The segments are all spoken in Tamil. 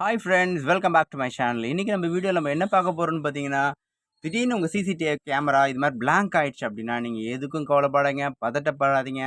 Hi friends welcome back to my channel இன்றைக்கி நம்ம வீடியோ நம்ம என்ன பார்க்க போகிறோம்னு பார்த்தீங்கன்னா திடீர்னு உங்கள் சிசிடிவி கேமரா இது மாதிரி பிளாங்க் ஆகிடுச்சு அப்படின்னா நீங்கள் எதுக்கும் கவலைப்படாதீங்க பதட்டப்படாதீங்க.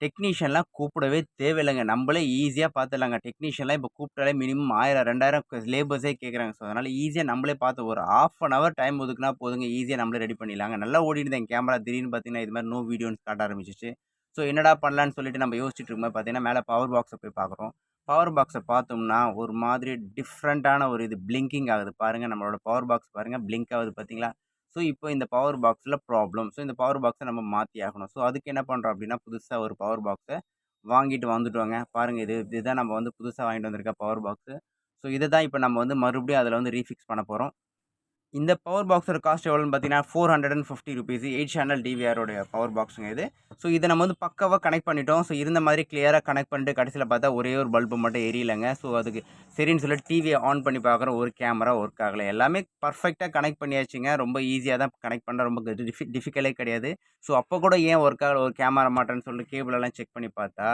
டெக்னீஷியன்லாம் கூப்பிடவே தேவையில்லைங்க. நம்மளே ஈஸியாக பார்த்துடலாங்க. டெக்னீஷியன்லாம் இப்போ கூப்பிட்டாலே மினிமம் ஆயிரம் ரெண்டாயிரம் லேபர்ஸே கேட்குறாங்க ஸோ அதனால் ஈஸியாக நம்மளே பார்த்து ஒரு ஆஃப் அன் ஹவர் டைம் ஒதுக்குனா போதுங்க. ஈஸியாக நம்மளே ரெடி பண்ணிடலாங்க. நல்லா ஓடிட்டு என் கேமரா திடீர்னு பார்த்தீங்கன்னா இது மாதிரி நோ வீடியோன்னு காட்ட ஆரம்பிச்சிச்சு ஸோ என்னடா பண்ணலான்னு சொல்லிட்டு நம்ம யோசிச்சுட்டு இருக்கும்போது பார்த்தீங்கன்னா மேலே பவர் பாக்ஸை போய் பார்க்குறோம். பவர் பாக்ஸை பார்த்தோம்னா ஒரு மாதிரி டிஃப்ரெண்ட்டான ஒரு இது பிளிங்கிங் ஆகுது பாருங்கள் நம்மளோட பவர் பாக்ஸ் பாருங்கள் பிளிங்க் ஆகுது பார்த்தீங்களா? ஸோ இப்போ இந்த பவர் பாக்ஸில் ப்ராப்ளம் ஸோ இந்த பவர் பாக்ஸை நம்ம மாற்றி ஆகணும். ஸோ அதுக்கு என்ன பண்ணுறோம் அப்படின்னா புதுசாக ஒரு பவர் பாக்ஸை வாங்கிட்டு வந்துட்டோங்க. பாருங்கள் இது இதுதான் நம்ம வந்து புதுசாக வாங்கிட்டு வந்திருக்க பவர் பாக்ஸு ஸோ இதை தான் இப்போ நம்ம வந்து மறுபடியும் அதில் வந்து ரீஃபிக்ஸ் பண்ண போகிறோம் இந்த பவர் பாக்ஸோட காஸ்ட் எவ்வளோன்னு பார்த்தீங்கன்னா four hundred and fifty rupees eight channel டிவிஆரோடைய power பாக்ஸுங்க இது. ஸோ இதை நம்ம வந்து பக்காவாக கனெக்ட் பண்ணிட்டோம். ஸோ இருந்த மாதிரி கிளியராக கனெக்ட் பண்ணிட்டு கடைசியில் பார்த்தா ஒரே ஒரு பல்பு மட்டும் எரியலைங்க. ஸோ அதுக்கு சரின்னு சொல்லி டிவியை ஆன் பண்ணி பார்க்குறோம் ஒரு கேமரா ஒர்க் ஆகலை. எல்லாமே பர்ஃபெக்டாக கனெக்ட் பண்ணியாச்சுங்க. ரொம்ப ஈஸியாக தான் கனெக்ட் பண்ண ரொம்ப டிஃபி டிஃபிகல்ட்டே கிடையாது. ஸோ அப்போ கூட ஏன் ஒர்க் ஆகலை? ஒரு கேமரா மாட்டேன்னு சொல்லிட்டு கேபிளெல்லாம் செக் பண்ணி பார்த்தா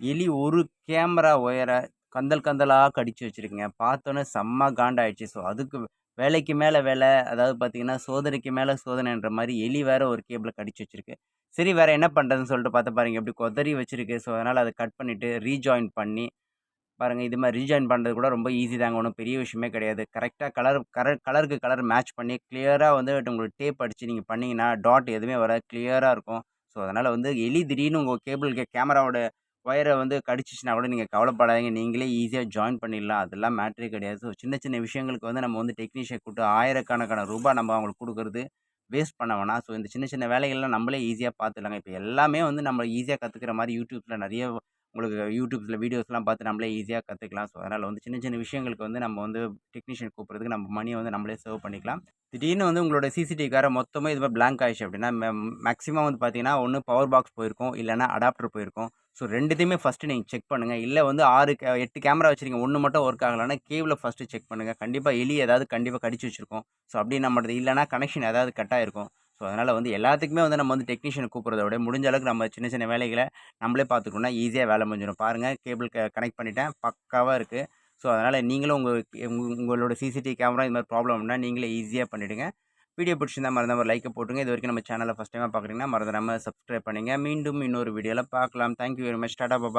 எலி ஒரு கேமரா ஒயரை கந்தல் கந்தலாக கடிச்சு வச்சுருக்குங்க. பார்த்தோன்னே செம்ம காண்டாயிடுச்சு. ஸோ அதுக்கு வேலைக்கு மேலே வேலை அதாவது பார்த்தீங்கன்னா சோதனைக்கு மேலே சோதனைன்ற மாதிரி எலி வேற ஒரு கேபிளை கடிச்சு வச்சிருக்கு. சரி வேற என்ன பண்ணுறதுன்னு சொல்லிட்டு பார்த்து பாருங்க எப்படி கொதறி வச்சிருக்கு. ஸோ அதனால் அதை கட் பண்ணிவிட்டு ரீஜாயின் பண்ணி பாருங்கள் இது மாதிரி ரீஜாயின் பண்ணுறது கூட ரொம்ப ஈஸி தாங்க. ஒன்றும் பெரிய விஷயமே கிடையாது. கரெக்டாக கலர் கலர் கலருக்கு கலர் மேட்ச் பண்ணி கிளியராக வந்து உங்களுக்கு டேப் அடித்து நீங்கள் பண்ணிங்கன்னா டாட் எதுவுமே வராது. கிளியராக இருக்கும். ஸோ அதனால் வந்து எலி திடீர்னு உங்கள் கேபிளுக்கு கேமராவோட ஒயரை வந்து கடிச்சிச்சுனா கூட நீங்கள் கவலைப்படாதீங்க. நீங்களே ஈஸியாக ஜாயின் பண்ணிடலாம். அதெல்லாம் மேட்ரே கிடையாது. ஸோ சின்ன சின்ன விஷயங்களுக்கு வந்து நம்ம வந்து டெக்னீஷியன் கூப்பிட்டு ஆயிரக்கணக்கான ரூபாய் நம்ம அவங்களுக்கு கொடுக்குறது வேஸ்ட் பண்ண வேணாம். ஸோ இந்த சின்ன சின்ன வேலைகள்லாம் நம்மளே ஈஸியாக பார்த்துடலாங்க. இப்போ எல்லாமே வந்து நம்ம ஈஸியாக கற்றுக்கிற மாதிரி யூடியூப்பில் நிறைய உங்களுக்கு யூடியூப்ஸில் வீடியோஸ்லாம் பார்த்து நம்மளே ஈஸியாக கற்றுக்கலாம் ஸோ அதனால் வந்து சின்ன சின்ன விஷயங்களுக்கு வந்து நம்ம வந்து டெக்னீஷியன் கூப்பிட்றதுக்கு நம்ம மணியை வந்து நம்மளே சேவ் பண்ணிக்கலாம். திடீர்னு வந்து உங்களோட சிசிடிவி காரை மொத்தமாக இது மாதிரி blank ஆயிடுச்சு அப்படின்னா மேக்ஸிமம் வந்து பார்த்தீங்கன்னா ஒன்று பவர் பாக்ஸ் போயிருக்கும். இல்லைனா அடாப்டர் போயிருக்கும். ஸோ ரெண்டுத்தையுமே ஃபஸ்ட்டு நீங்கள் செக் பண்ணுங்கள் இல்லை வந்து ஆறு கே எட்டு கேமரா வச்சுருக்கீங்க. ஒன்று மட்டும் ஒர்க் ஆகலைன்னா கேவில் ஃபஸ்ட்டு செக் பண்ணுங்கள் கண்டிப்பாக எலி ஏதாவது கண்டிப்பாக கடிச்சு வச்சுருக்கோம். ஸோ அப்படி நம்மளது இல்லைனா கனெக்ஷன் ஏதாவது கட்டாயிருக்கும் ஸோ அதனால் வந்து எல்லாத்துக்குமே வந்து நம்ம வந்து டெக்னீஷியன் கூப்பிட்றத விட முடிஞ்ச அளவுக்கு நம்ம சின்ன சின்ன வேலைகளை நம்மளே பார்த்துக்கணும்னா ஈஸியாக வேலை முடிஞ்சிடும். பாருங்கள் கேபிள் கனெக்ட் பண்ணிட்டேன். பக்காவாக இருக்குது ஸோ அதனால் நீங்களும் உங்கள் உங்களோட சிசிடிவி கேமரா இது மாதிரி ப்ராப்ளம்னா நீங்களே ஈஸியாக பண்ணிவிடுங்க வீடியோ பிடிச்சிருந்தா மறந்தாம லைக்கை போட்டுங்க இது வரைக்கும் நம்ம சேனலை ஃபஸ்ட் டைமாக பார்க்குறீங்கன்னா மறந்துடாமல் சப்ஸ்கிரைப் பண்ணுங்கள் மீண்டும் இன்னொரு வீடியோவில் பார்க்கலாம் thank you very much tata bye